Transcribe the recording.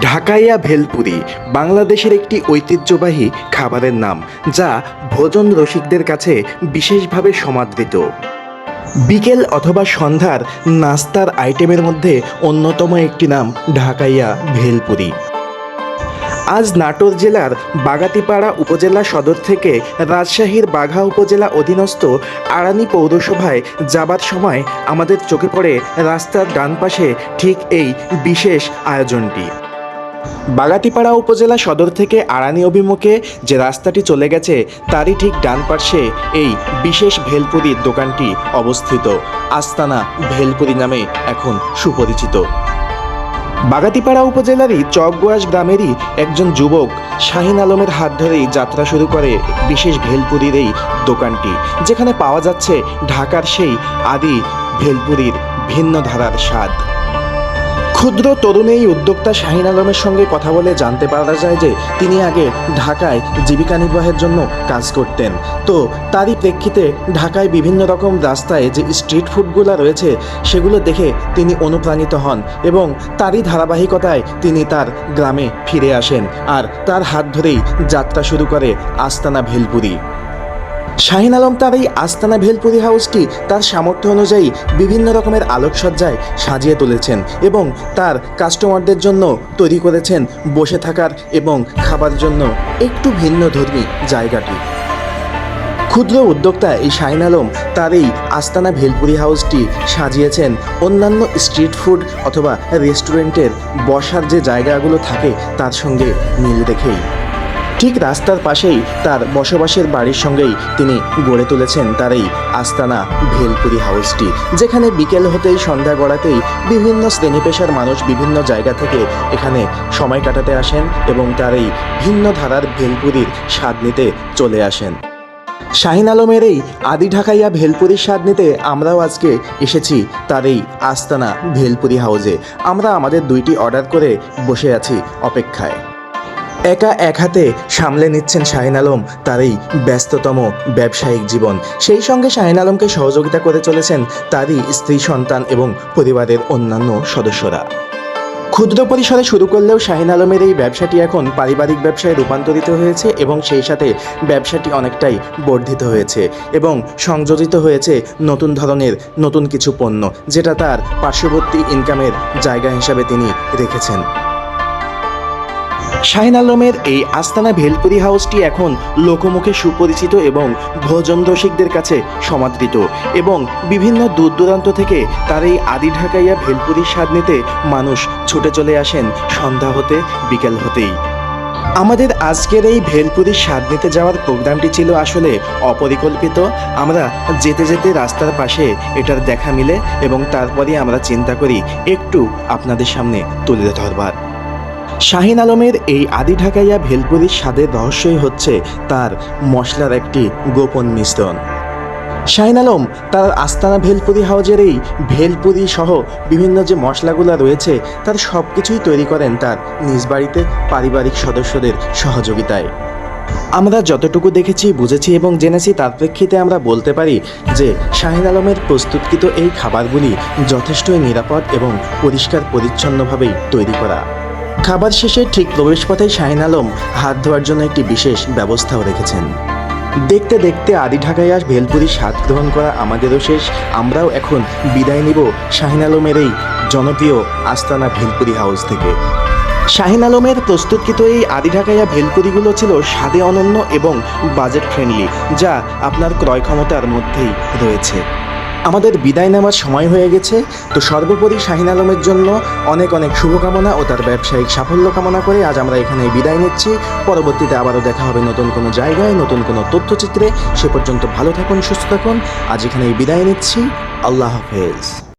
ঢাকাইয়া ভেলপুরি বাংলাদেশের একটি ঐতিহ্যবাহী খাবারের নাম, যা ভোজন রসিকদের কাছে বিশেষভাবে সমাদৃত। বিকেল অথবা সন্ধ্যার নাস্তার আইটেমের মধ্যে অন্যতম একটি নাম, ঢাকাইয়া ভেলপুরি। আজ নাটোর জেলার বাগাতিপাড়া উপজেলা সদর থেকে রাজশাহীর বাঘা উপজেলা অধীনস্থ আড়ানি পৌরসভায় যাবার সময় আমাদের চোখে পড়ে রাস্তার ডান পাশে ঠিক এই বিশেষ আয়োজনটি। বাগাতিপাড়া উপজেলা সদর থেকে আড়ানি অভিমুখে যে রাস্তাটি চলে গেছে, তারই ঠিক ডান পাশে এই বিশেষ ভেলপুরির দোকানটি অবস্থিত। আস্তানা ভেলপুরি নামে এখন সুপরিচিত। বাগাতিপাড়া উপজেলারই চকগোয়াস গ্রামেরই একজন যুবক শাহিন আলমের হাত ধরেই যাত্রা শুরু করে বিশেষ ভেলপুরির এই দোকানটি, যেখানে পাওয়া যাচ্ছে ঢাকার সেই আদি ভেলপুরির ভিন্ন ধারার স্বাদ। ক্ষুদ্র তরুণ এই উদ্যোক্তা শাহিন আলমের সঙ্গে কথা বলে জানতে পারা যায় যে তিনি আগে ঢাকায় জীবিকা নির্বাহের জন্য কাজ করতেন। তো তারই প্রেক্ষিতে ঢাকায় বিভিন্ন রকম রাস্তায় যে স্ট্রিট ফুডগুলো রয়েছে, সেগুলো দেখে তিনি অনুপ্রাণিত হন এবং তারই ধারাবাহিকতায় তিনি তার গ্রামে ফিরে আসেন আর তার হাত ধরেই যাত্রা শুরু করে আস্তানা ভেলপুরি। শাহিন আলম তার এই আস্তানা ভেলপুরি হাউসটি তার সামর্থ্য অনুযায়ী বিভিন্ন রকমের আলোকসজ্জায় সাজিয়ে তুলেছেন এবং তার কাস্টমারদের জন্য তৈরি করেছেন বসে থাকার এবং খাবার জন্য একটু ভিন্ন ধর্মী জায়গাটি। ক্ষুদ্র উদ্যোক্তা এই শাহিন আলম তার এই আস্তানা ভেলপুরি হাউসটি সাজিয়েছেন অন্যান্য স্ট্রিট ফুড অথবা রেস্টুরেন্টের বসার যে জায়গাগুলো থাকে তার সঙ্গে মিল রেখেই। ঠিক রাস্তার পাশেই তার বসবাসের বাড়ির সঙ্গেই তিনি গড়ে তুলেছেন তার এই আস্তানা ভেলপুরি হাউসটি, যেখানে বিকেল হতেই সন্ধ্যা গড়াতেই বিভিন্ন শ্রেণি পেশার মানুষ বিভিন্ন জায়গা থেকে এখানে সময় কাটাতে আসেন এবং তার এই ভিন্ন ধারার ভেলপুরির স্বাদ নিতে চলে আসেন। শাহিন আলমের এই আদি ঢাকাইয়া ভেলপুরির স্বাদ নিতে আমরাও আজকে এসেছি তার এই আস্তানা ভেলপুরি হাউসে। আমরা আমাদের দুইটি অর্ডার করে বসে আছি অপেক্ষায়। একা এক হাতে সামলে নিচ্ছেন শাহিন আলম তার এই ব্যস্ততম ব্যবসায়িক জীবন। সেই সঙ্গে শাহিন আলমকে সহযোগিতা করে চলেছেন তারই স্ত্রী, সন্তান এবং পরিবারের অন্যান্য সদস্যরা। ক্ষুদ্র পরিসরে শুরু করলেও শাহিন আলমের এই ব্যবসাটি এখন পারিবারিক ব্যবসায় রূপান্তরিত হয়েছে এবং সেই সাথে ব্যবসাটি অনেকটাই বর্ধিত হয়েছে এবং সংযোজিত হয়েছে নতুন ধরনের নতুন কিছু পণ্য, যেটা তার পার্শ্ববর্তী ইনকামের জায়গা হিসাবে তিনি রেখেছেন। শাহিন আলমের এই আস্তানা ভেলপুরি হাউসটি এখন লোকমুখে সুপরিচিত এবং ভোজন রসিকদের কাছে সমাদৃত এবং বিভিন্ন দূর দূরান্ত থেকে তার এই আদি ঢাকাইয়া ভেলপুরির স্বাদ নিতে মানুষ ছুটে চলে আসেন সন্ধ্যা হতে, বিকেল হতেই। আমাদের আজকের এই ভেলপুরির স্বাদ নিতে যাওয়ার প্রোগ্রামটি ছিল আসলে অপরিকল্পিত। আমরা যেতে যেতে রাস্তার পাশে এটার দেখা মিলে এবং তারপরে আমরা চিন্তা করি, একটু আপনাদের সামনে তুলে ধরবার। শাহিন আলমের এই আদি ঢাকাইয়া ভেলপুরির স্বাদের রহস্যই হচ্ছে তার মশলার একটি গোপন মিশ্রণ। শাহিন আলম তার আস্তানা ভেলপুরি হাউজের এই ভেলপুরি সহ বিভিন্ন যে মশলাগুলো রয়েছে, তার সব কিছুই তৈরি করেন তার নিজ বাড়িতে পারিবারিক সদস্যদের সহযোগিতায়। আমরা যতটুকু দেখেছি, বুঝেছি এবং জেনেছি তার প্রেক্ষিতে আমরা বলতে পারি যে শাহিন আলমের প্রস্তুতকৃত এই খাবারগুলি যথেষ্টই নিরাপদ এবং পরিষ্কার পরিচ্ছন্নভাবেই তৈরি করা। খাবার শেষে ঠিক প্রবেশপথে শাহিন আলম হাত ধোয়ার জন্য একটি বিশেষ ব্যবস্থাও রেখেছেন। দেখতে দেখতে আদি ঢাকায় আস ভেলপুরি স্বাদ গ্রহণ করা আমাদেরও শেষ। আমরাও এখন বিদায় নিব শাহিন আলমের এই জনপ্রিয় আস্তানা ভেলপুরি হাউস থেকে। শাহিন আলমের প্রস্তুতকৃত এই আদি ঢাকাইয়া ভেলপুরিগুলো ছিল স্বাদে অনন্য এবং বাজেট ফ্রেন্ডলি, যা আপনার ক্রয় ক্ষমতার মধ্যেই রয়েছে। আমাদের বিদায় নেওয়ার সময় হয়ে গেছে, তো সর্বোপরি শাহিন আলমের জন্য অনেক অনেক শুভকামনা ও তার ব্যবসায়িক সাফল্য কামনা করে আজ আমরা এখানে বিদায় নিচ্ছি। পরবর্তীতে আবারও দেখা হবে নতুন কোনো জায়গায়, নতুন কোনো তথ্যচিত্রে। সে পর্যন্ত ভালো থাকুন, সুস্থ থাকুন। আজ এখানেই বিদায় নিচ্ছি। আল্লাহ হাফেজ।